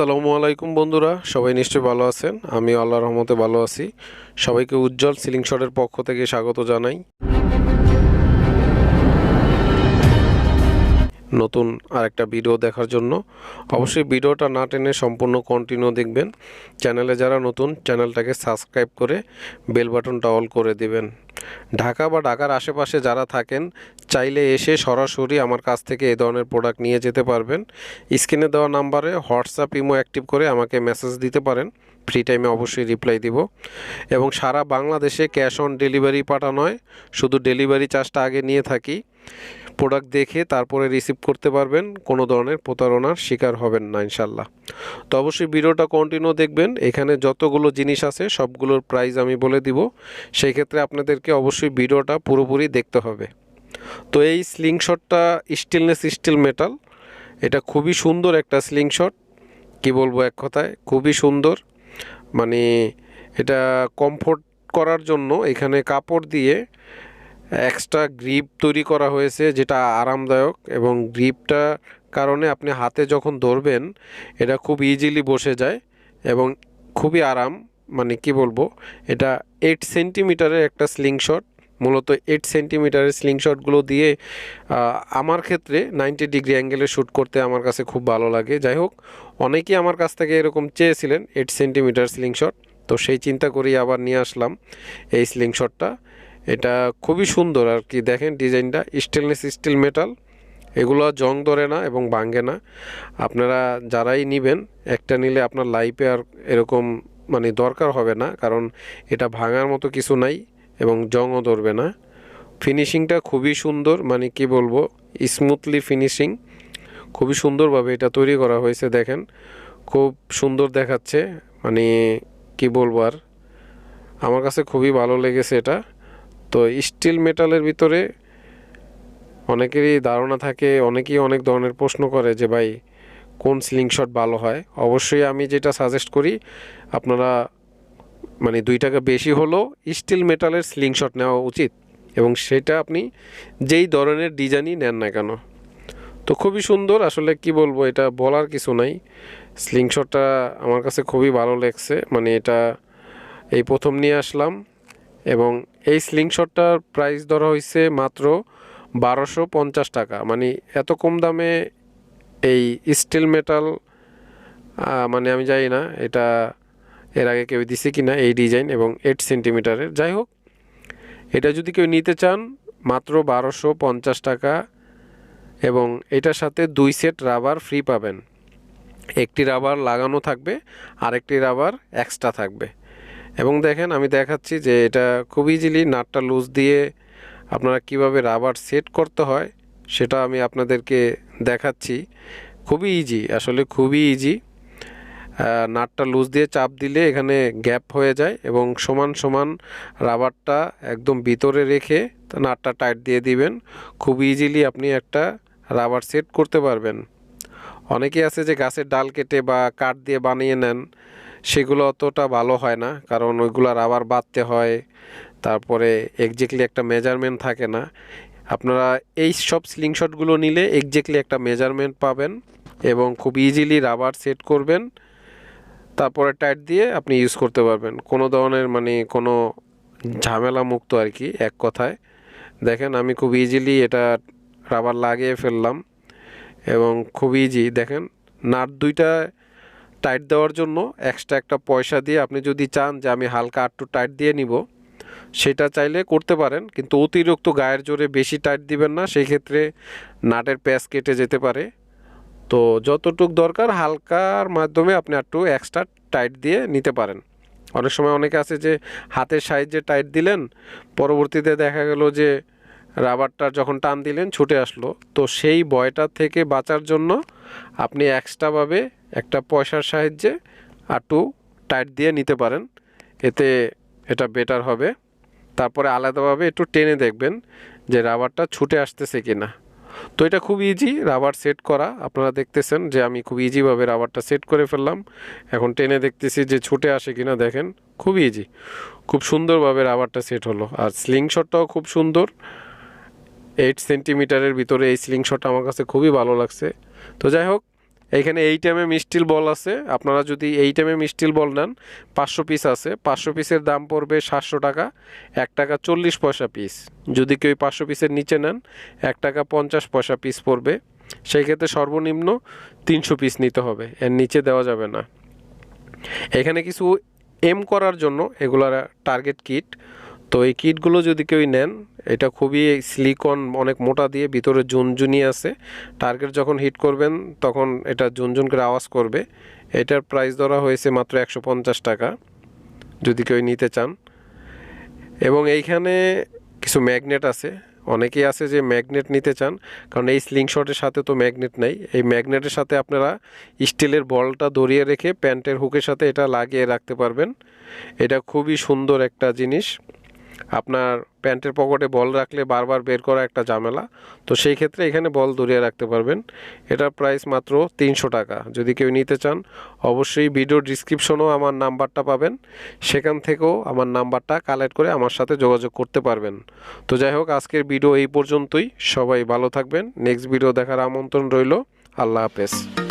আসসালামু আলাইকুম বন্ধুরা, সবাই নিশ্চয়ই ভালো আছেন? আমি আল্লাহর রহমতে ভালো আছি। সবাইকে উজ্জ্বল সিলিং শটের পক্ষ থেকে স্বাগত জানাই। নতুন আরেকটা ভিডিও দেখার জন্য অবশ্যই ভিডিওটা না টেনে সম্পূর্ণ কন্টিনিউ দেখবেন। চ্যানেলে যারা নতুন, চ্যানেলটাকে সাবস্ক্রাইব করে বেল বাটনটা অল করে দিবেন। ঢাকা বা ঢাকার আশেপাশে যারা থাকেন চাইলে এসে সরাসরি আমার কাছ থেকে এ ধরনের প্রোডাক্ট নিয়ে যেতে পারবেন। স্ক্রিনে দেওয়া নাম্বারে হোয়াটসঅ্যাপ ইমো অ্যাক্টিভ করে আমাকে মেসেজ দিতে পারেন। ফ্রি টাইমে অবশ্যই রিপ্লাই দিব। এবং সারা বাংলাদেশে ক্যাশ অন ডেলিভারি পাঠানো হয়। শুধু ডেলিভারি চার্জটা আগে নিয়ে থাকি। প্রোডাক্ট দেখে তারপরে রিসিভ করতে পারবেন। কোনো ধরনের প্রতারণার শিকার হবেন না ইনশাল্লাহ তো অবশ্যই ভিডিওটা কন্টিনিউ দেখবেন। এখানে যতগুলো জিনিস আছে, সবগুলোর প্রাইস আমি বলে দিব। সেই ক্ষেত্রে আপনাদেরকে অবশ্যই ভিডিওটা পুরোপুরি দেখতে হবে। তো এই স্লিংশটটা স্টিলনেস স্টিল মেটাল এটা খুবই সুন্দর একটা স্লিংশট কি বলব এক কথায়, খুবই সুন্দর। মানে এটা কমফোর্ট করার জন্য এখানে কাপড় দিয়ে এক্সট্রা গ্রিপ তৈরি করা হয়েছে, যেটা আরামদায়ক এবং গ্রিপটা কারণে আপনি হাতে যখন ধরবেন, এটা খুব ইজিলি বসে যায় এবং খুবই আরাম। মানে কি বলব, এটা এইট সেন্টিমিটারের একটা স্লিংশট মূলত এইট সেন্টিমিটারের স্লিংশটগুলো দিয়ে আমার ক্ষেত্রে নাইনটি ডিগ্রি অ্যাঙ্গেলে শ্যুট করতে আমার কাছে খুব ভালো লাগে। যাই হোক, অনেকেই আমার কাছ থেকে এরকম চেয়েছিলেন এইট সেন্টিমিটার স্লিংশট তো সেই চিন্তা করেই আবার নিয়ে আসলাম এই স্লিংশটটা এটা খুবই সুন্দর আর কি, দেখেন ডিজাইনটা স্টেনলেস স্টিল মেটাল এগুলো জং ধরে না এবং ভাঙ্গে না। আপনারা যারাই নেবেন, একটা নিলে আপনার লাইফে আর এরকম মানে দরকার হবে না, কারণ এটা ভাঙার মতো কিছু নাই। এবং জংও ধরবে না। ফিনিশিংটা খুবই সুন্দর মানে কি বলব স্মুথলি ফিনিশিং খুবই সুন্দরভাবে এটা তৈরি করা হয়েছে, দেখেন। খুব সুন্দর দেখাচ্ছে মানে কি বলব আর, আমার কাছে খুবই ভালো লেগেছে এটা। তো স্টিল মেটালের ভিতরে অনেকেরই ধারণা থাকে, অনেকেই অনেক ধরনের প্রশ্ন করে যে ভাই, কোন স্লিংশট ভালো হয়? অবশ্যই আমি যেটা সাজেস্ট করি, আপনারা মানে দুই টাকা বেশি হলেও স্টিল মেটালের স্লিংশট নেওয়া উচিত এবং সেটা আপনি যেই ধরনের ডিজাইনই নেন না কেন। তো খুবই সুন্দর, আসলে কি বলব, এটা বলার কিছু নাই। স্লিংশটটা আমার কাছে খুবই ভালো লাগছে মানে এটা এই প্রথম নিয়ে আসলাম এবং এই স্লিংশটটার প্রাইস ধরা হয়েছে মাত্র বারোশো পঞ্চাশ টাকা। মানে এত কম দামে এই স্টিল মেটাল মানে আমি জানি না, এটা এর আগে কেউ দিছে কি না এই ডিজাইন এবং এইট সেন্টিমিটারের যাই হোক, এটা যদি কেউ নিতে চান, মাত্র বারোশো পঞ্চাশ টাকা এবং এটার সাথে দুই সেট রাবার ফ্রি পাবেন। একটি রাবার লাগানো থাকবে, আরেকটি রাবার এক্সট্রা থাকবে। এবং দেখেন, আমি দেখাচ্ছি যে এটা খুব ইজিলি নাটটা লুজ দিয়ে আপনারা কীভাবে রাবার সেট করতে হয়, সেটা আমি আপনাদেরকে দেখাচ্ছি। খুবই ইজি আসলে খুবই ইজি নাটটা লুজ দিয়ে চাপ দিলে এখানে গ্যাপ হয়ে যায় এবং সমান সমান রাবারটা একদম ভিতরে রেখে নাটটা টাইট দিয়ে দিবেন। খুব ইজিলি আপনি একটা রাবার সেট করতে পারবেন। অনেকে আছে যে গাছের ডাল কেটে বা কাঠ দিয়ে বানিয়ে নেন, সেগুলো অতটা ভালো হয় না, কারণ ওইগুলো রাবার বাঁধতে হয়, তারপরে এক্স্যাক্টলি একটা মেজারমেন্ট থাকে না। আপনারা এই সব স্লিংশটগুলো নিলে এক্স্যাক্টলি একটা মেজারমেন্ট পাবেন এবং খুব ইজিলি রাবার সেট করবেন। তারপরে টাইট দিয়ে আপনি ইউজ করতে পারবেন। কোনো ধরনের মানে কোনো ঝামেলা মুক্ত আর কি, এক কথায়। দেখেন আমি খুব ইজিলি এটা রাবার লাগিয়ে ফেললাম এবং খুব ইজি দেখেন, নাট দুইটা টাইট দেওয়ার জন্য এক্সট্রা একটা পয়সা দিয়ে আপনি যদি চান যে আমি হালকা আটটু টাইট দিয়ে নিব, সেটা চাইলে করতে পারেন। কিন্তু অতিরিক্ত গায়ের জোরে বেশি টাইট দিবেন না সেই ক্ষেত্রে নাটের প্যাচ কেটে যেতে পারে। তো যতটুক দরকার হালকার মাধ্যমে আপনি একটু এক্সট্রা টাইট দিয়ে নিতে পারেন। অনেক সময় অনেকে আছে যে হাতের সাইজে টাইট দিলেন, পরবর্তীতে দেখা গেল যে রাবারটা যখন টান দিলেন ছুটে আসলো। তো সেই বয়টা থেকে বাঁচার জন্য আপনি এক্সট্রাভাবে একটা পয়সার সাহায্যে একটু টাইট দিয়ে নিতে পারেন। এতে এটা বেটার হবে। তারপরে আলাদাভাবে একটু টেনে দেখবেন যে রাবারটা ছুটে আসতেছে কি না তো এটা খুব ইজি রাবার সেট করা। আপনারা দেখতেছেন যে আমি খুব ইজিভাবে রাবারটা সেট করে ফেললাম। এখন টেনে দেখতেছি যে ছুটে আসে কিনা, দেখেন, খুব ইজি খুব সুন্দরভাবে রাবারটা সেট হলো। আর স্লিংশটটাও খুব সুন্দর। এইট সেন্টিমিটারের ভিতরে এই স্লিংশটটা আমার কাছে খুবই ভালো লাগছে। তো যাই হোক এইখানে এই এম স্টিল বল আছে। আপনারা যদি এই এম স্টিল বল নেন, পাঁচশো পিস আছে। পাঁচশো পিসের দাম পড়বে সাতশো টাকা। এক টাকা চল্লিশ পয়সা পিস যদি কেউ পাঁচশো পিসের নিচে নেন, এক টাকা পঞ্চাশ পয়সা পিস পড়বে। সেই ক্ষেত্রে সর্বনিম্ন তিনশো পিস নিতে হবে। এর নিচে দেওয়া যাবে না। এখানে কিছু এম করার জন্য এগুলার টার্গেট কিট তো এই কিটগুলো যদি কেউ নেন এটা খুবই সিলিকন অনেক মোটা দিয়ে ভিতরে জুনজুনি আছে। টার্গেট যখন হিট করবেন, তখন এটা জুনজুন করে আওয়াজ করবে। এটার প্রাইস ধরা হয়েছে মাত্র একশো পঞ্চাশ টাকা, যদি কেউ নিতে চান। এবং এইখানে কিছু ম্যাগনেট আছে। অনেকেই আছে যে ম্যাগনেট নিতে চান, কারণ এই স্লিং শটের সাথে তো ম্যাগনেট নেই। এই ম্যাগনেটের সাথে আপনারা স্টিলের বলটা দড়িয়ে রেখে প্যান্টের হুকের সাথে এটা লাগিয়ে রাখতে পারবেন। এটা খুবই সুন্দর একটা জিনিস। আপনার প্যান্টের পকেটে বল রাখলে বারবার বের করা একটা ঝামেলা। তো সেই ক্ষেত্রে এখানে বল দড়িয়ে রাখতে পারবেন। এটার প্রাইস মাত্র তিনশো টাকা। যদি কেউ নিতে চান, অবশ্যই ভিডিও ডিসক্রিপশনেও আমার নাম্বারটা পাবেন। সেখান থেকেও আমার নাম্বারটা কালেক্ট করে আমার সাথে যোগাযোগ করতে পারবেন। তো যাই হোক, আজকের ভিডিও এই পর্যন্তই। সবাই ভালো থাকবেন। নেক্সট ভিডিও দেখার আমন্ত্রণ রইল। আল্লাহ হাফেজ।